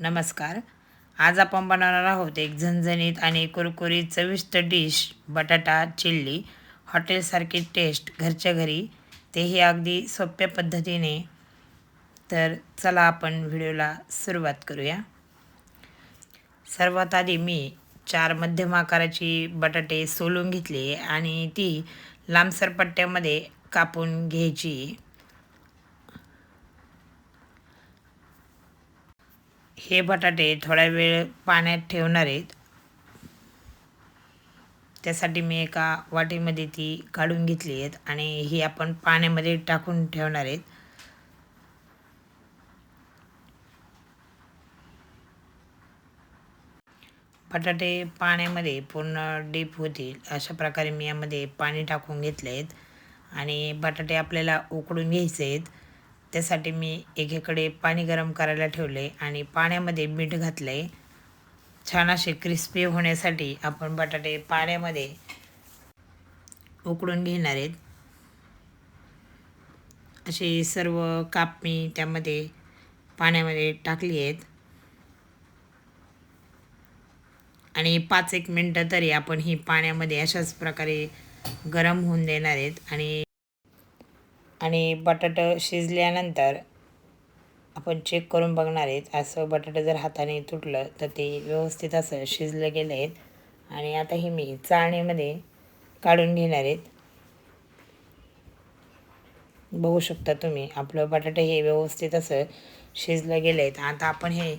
नमस्कार. आज आपण बनवणार आहोत एक झणझणीत आणि कुरकुरीत चविष्ट डिश बटाटा चिल्ली हॉटेलसारखी टेस्ट घरच्या घरी. तेही अगदी सोप्या पद्धतीने. तर चला आपण व्हिडिओला सुरुवात करूया. सर्वात आधी मी चार मध्यम आकाराची बटाटे सोलून घेतले आणि ती लांबसर पट्ट्यामध्ये कापून घ्यायची. हे बटाटे थोडा वेळ पाण्यात ठेवणार आहेत. त्यासाठी मी एका वाटीमध्ये ती काढून घेतली आहेत आणि ही आपण पाण्यामध्ये टाकून ठेवणार आहेत. बटाटे पाण्यामध्ये पूर्ण डीप होतील. अशा प्रकारे मी यामध्ये पाणी टाकून घेतले आहेत आणि बटाटे आपल्याला उकडून घ्यायचे आहेत. त्यासाठी मी एकीकडे पाणी गरम करायला ठेवले आणि पाण्यामध्ये मीठ घातले. छान असे क्रिस्पी होण्यासाठी आपण बटाटे पाण्यामध्ये उकडून घेणार आहेत. असे सर्व काप मी त्यामध्ये पाण्यामध्ये टाकली आहेत. आणि पाच एक मिनटं तरी आपण ही पाण्यामध्ये अशाच प्रकारे गरम होऊन देणार आहेत आणि आणि बटाटं शिजल्यानंतर आपण चेक करून बघणार आहेत. असं बटाटं जर हाताने तुटलं तर ते व्यवस्थित असं शिजलं गेलं आहेत. आणि आता हे मी चाळणीमध्ये काढून घेणार आहेत. बघू शकता तुम्ही आपलं बटाटे हे व्यवस्थित असं शिजलं गेलं आहेत. आता आपण हे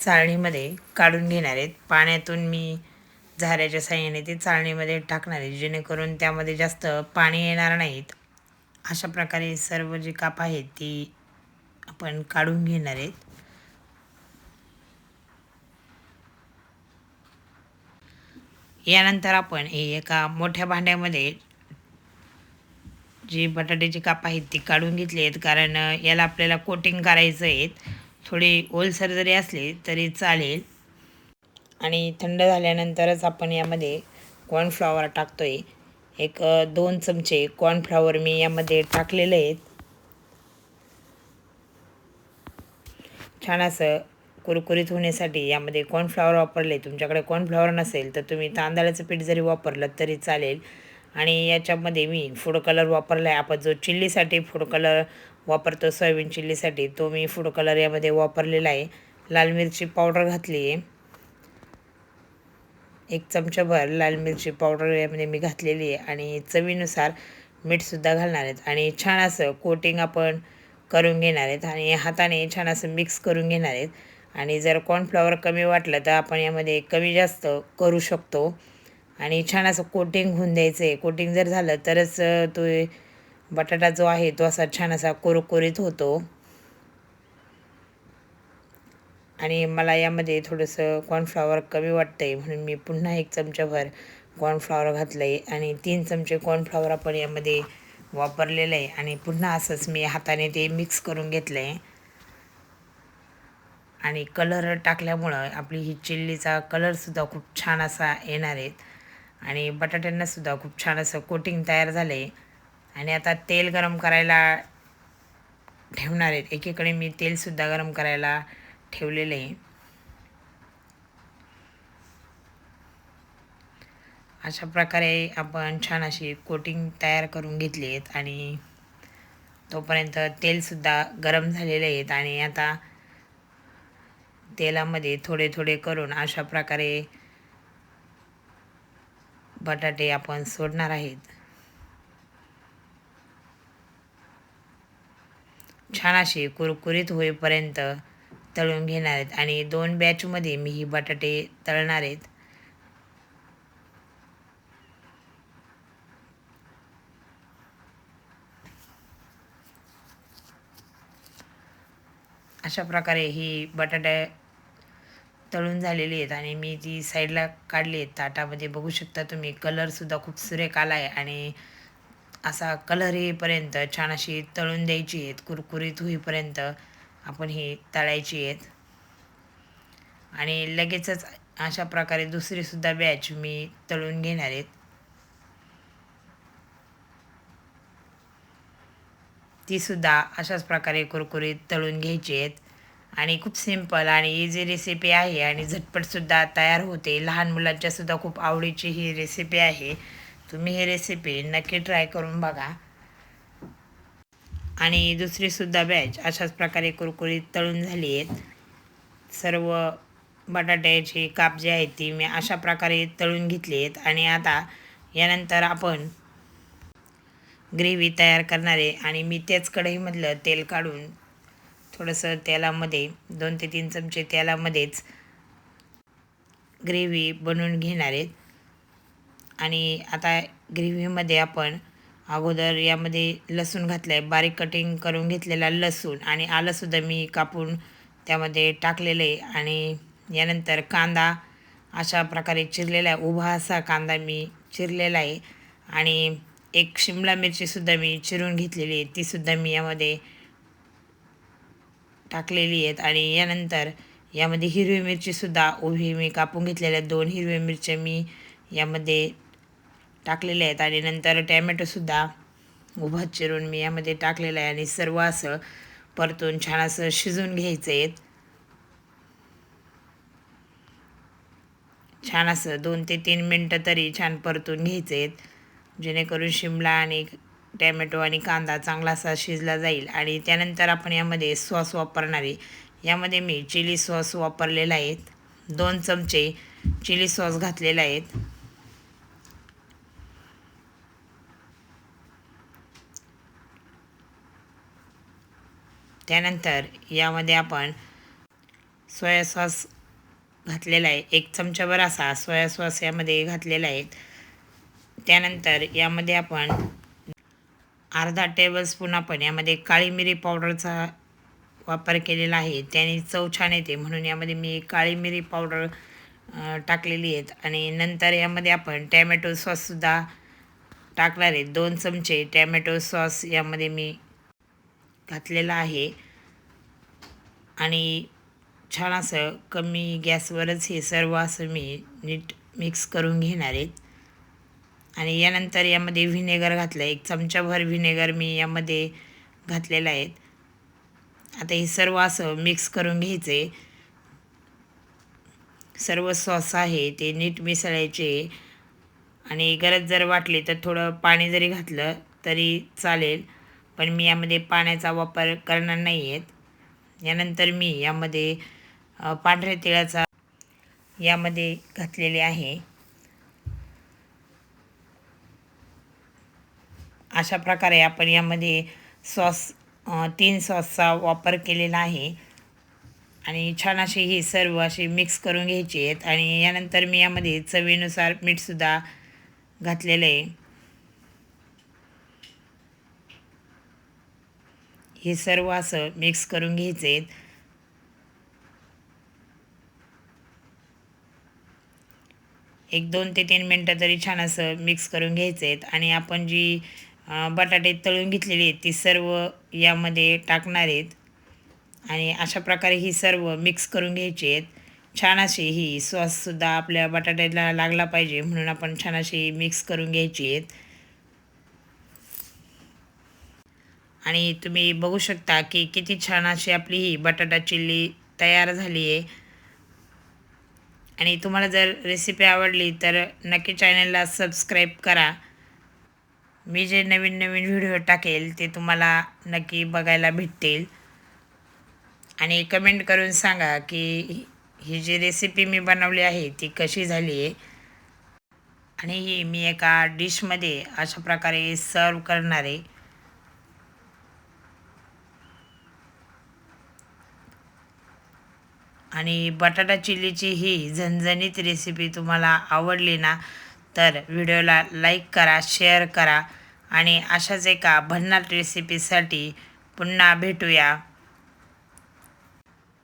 चाळणीमध्ये काढून घेणार आहेत. पाण्यातून मी झाऱ्याच्या साह्याने ते चाळणीमध्ये टाकणार आहे. जेणेकरून त्यामध्ये जास्त पाणी येणार नाहीत. अशा प्रकारे सर्व जी काप आहेत ती आपण काढून घेणार आहेत. यानंतर आपण हे एका मोठ्या भांड्यामध्ये जी बटाट्याची काप आहेत ती काढून घेतली आहेत. कारण याला आपल्याला कोटिंग करायचं आहेत. थोडी ओलसर जरी असले तरी चालेल. आणि थंड झाल्यानंतरच आपण यामध्ये कॉर्नफ्लॉवर टाकतो आहे एक दोन चमचे कॉर्नफ्लॉवर मी यामध्ये टाकलेले आहेत. छान असं कुरकुरीत होण्यासाठी यामध्ये कॉर्नफ्लॉवर वापरले. तुमच्याकडे कॉर्नफ्लावर नसेल तर तुम्ही तांदळाचं पीठ जरी वापरलं तरी चालेल. आणि याच्यामध्ये मी फूड कलर वापरला आहे आपण जो चिल्लीसाठी फूड कलर वापरतो सोयाबीन चिल्लीसाठी तो मी फूड कलर यामध्ये वापरलेला आहे. लाल मिरची पावडर घातली आहे एक चमचाभर लाल मिरची पावडर यामध्ये मी घातलेली आहे आणि चवीनुसार मीठसुद्धा घालणार आहेत. आणि छान असं कोटिंग आपण करून घेणार आहेत आणि हाताने छान असं मिक्स करून घेणार आहेत. आणि जर कॉर्नफ्लॉवर कमी वाटलं तर आपण यामध्ये कमी जास्त करू शकतो. आणि छान असं कोटिंग होऊन द्यायचं आहे. कोटिंग जर झालं तरच तो बटाटा जो आहे तो असा छान असा कोरकोरीत होतो. आणि मला यामध्ये थोडंसं कॉर्नफ्लॉवर कमी वाटतं आहे म्हणून मी पुन्हा एक चमचाभर कॉर्नफ्लॉवर घातलं आहे आणि तीन चमचे कॉर्नफ्लॉवर आपण यामध्ये वापरलेलं आहे आणि पुन्हा असंच मी हाताने ते मिक्स करून घेतलं आहे आणि कलर टाकल्यामुळं आपली ही चिल्लीचा कलरसुद्धा खूप छान असा येणार आहेत आणि बटाट्यांनासुद्धा खूप छान असं कोटिंग तयार झालं आहे आणि आता तेल गरम करायला ठेवणार आहेत एकीकडे मी तेलसुद्धा गरम करायला ठेवलेलं आहे. अशा प्रकारे आपण छान अशी कोटिंग तयार करून घेतली आहेत आणि तोपर्यंत तेलसुद्धा गरम झालेले आहेत आणि आता तेलामध्ये थोडे थोडे करून अशा प्रकारे बटाटे आपण सोडणार आहेत. छान अशी कुरकुरीत होईपर्यंत तळून घेणार आहेत. आणि दोन बॅचमध्ये मी ही बटाटे तळणार आहेत. अशा प्रकारे ही बटाटे तळून झालेली आहेत आणि मी ती साईडला काढली आहेत. ताटामध्ये बघू शकता तुम्ही कलरसुद्धा खूप सुरेख आला आहे आणि असा कलर येईपर्यंत छान अशी तळून द्यायची आहेत. कुरकुरीत होईपर्यंत आपण ही तळायची आहेत. आणि लगेचच अशा प्रकारे दुसरीसुद्धा बॅच मी तळून घेणार आहेत. तीसुद्धा अशाच प्रकारे कुरकुरीत तळून घ्यायची आहेत. आणि खूप सिंपल आणि इझी रेसिपी आहे आणि झटपटसुद्धा तयार होते. लहान मुलांच्यासुद्धा खूप आवडीची ही रेसिपी आहे. तुम्ही ही रेसिपी नक्की ट्राय करून बघा. आणि दुसरीसुद्धा बॅच अशाच प्रकारे कुरकुरीत तळून झाली आहेत. सर्व बटाट्याची काप जी आहे ती मी अशा प्रकारे तळून घेतली आहेत. आणि आता यानंतर आपण ग्रेव्ही तयार करणार आहे. आणि मी त्याच कढईमधलं तेल काढून थोडंसं तेलामध्ये दोन ते तीन चमचे तेलामध्येच ग्रेव्ही बनवून घेणार आहेत आणि आता ग्रेव्हीमध्ये आपण अगोदर यामध्ये लसूण घातलं आहे बारीक कटिंग करून घेतलेला लसूण आणि आलंसुद्धा मी कापून त्यामध्ये टाकलेलं आहे. आणि यानंतर कांदा अशा प्रकारे चिरलेला आहे. उभा असा कांदा मी चिरलेला आहे. आणि एक शिमला मिरचीसुद्धा मी चिरून घेतलेली आहे. तीसुद्धा मी यामध्ये टाकलेली आहेत. आणि यानंतर यामध्ये हिरवी मिरचीसुद्धा उभी मी कापून घेतलेल्या दोन हिरव्या मिरच्या मी यामध्ये टाकलेले आहेत आणि नंतर टॅमॅटोसुद्धा उभा चिरून मी यामध्ये टाकलेलं आहे आणि सर्व असं परतून छान असं शिजून घ्यायचं आहेत छान असं दोन ते तीन मिनटं तरी छान परतून घ्यायचे आहेत जेणेकरून शिमला आणि टॅमॅटो आणि कांदा चांगला असा शिजला जाईल आणि त्यानंतर आपण यामध्ये सॉस वापरणारे यामध्ये मी चिली सॉस वापरलेला आहे. दोन चमचे चिली सॉस घातलेला आहेत त्यानंतर यामध्ये आपण सोया सॉस घातलेला आहे. एक चमचाभर असा सोया सॉस यामध्ये घातलेला आहे. त्यानंतर यामध्ये आपण अर्धा टेबलस्पून आपण यामध्ये काळी मिरी पावडरचा वापर केलेला आहे. त्याने चव छान येते. म्हणून यामध्ये मी काळी मिरी पावडर टाकलेली आहेत. आणि नंतर यामध्ये आपण टॅमॅटो सॉससुद्धा टाकणार आहे. दोन चमचे टॅमॅटो सॉस यामध्ये मी घातलेला आहे. आणि छान असं कमी गॅसवरच हे सर्व असं मी नीट मिक्स करून घेणार आहेत आणि यानंतर यामध्ये व्हिनेगर घातलं आहे एक चमचाभर व्हिनेगर मी यामध्ये घातलेलं आहेत आता हे सर्व असं मिक्स करून घ्यायचे सर्व सॉस आहे ते नीट मिसळायचे आणि गरज जर वाटली तर थोडं पाणी जरी घातलं तरी चालेल. पण मी यामध्ये पाण्याचा वापर करणार नाही आहेत यानंतर मी यामध्ये पांढऱ्या तिळाचा यामध्ये घातलेले आहे. अशा प्रकारे आपण यामध्ये सॉस तीन सॉसचा वापर केलेला आहे. आणि छान अशी ही सर्व अशी मिक्स करून घ्यायचे आहेत. आणि यानंतर मी यामध्ये चवीनुसार मीठसुद्धा घातलेलं आहे. हे सर्व असं मिक्स करून घ्यायचे. आहेत एक दोन ते तीन मिनटं तरी छान असं मिक्स करून घ्यायचे. आहेत आणि आपण जी बटाटे तळून घेतलेली आहेत ती सर्व यामध्ये टाकणार आहेत. आणि अशा प्रकारे ही सर्व मिक्स करून घ्यायची आहेत. छान अशी ही सॉससुद्धा आपल्या बटाट्याला लागला पाहिजे म्हणून आपण छान अशी मिक्स करून घ्यायची आहेत. आणि तुम्ही बघू शकता की किती छान अशी आपली ही बटाटा चिल्ली तयार झाली आहे. आणि तुम्हाला जर रेसिपी आवडली तर नक्की चॅनलला सबस्क्राईब करा. मी जे नवीन नवीन व्हिडिओ टाकेल ते तुम्हाला नक्की बघायला भेटतील. आणि कमेंट करून सांगा की ही जी रेसिपी मी बनवली आहे ती कशी झाली आहे. आणि ही मी एका डिशमध्ये अशा प्रकारे सर्व करणार आहे. आणि बटाटा चिलीची ही झणझणीत रेसिपी तुम्हाला आवडली ना तर व्हिडिओला लाईक करा शेअर करा आणि अशाच एका भन्नाट रेसिपीसाठी पुन्हा भेटूया.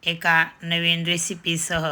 एका नवीन रेसिपीसह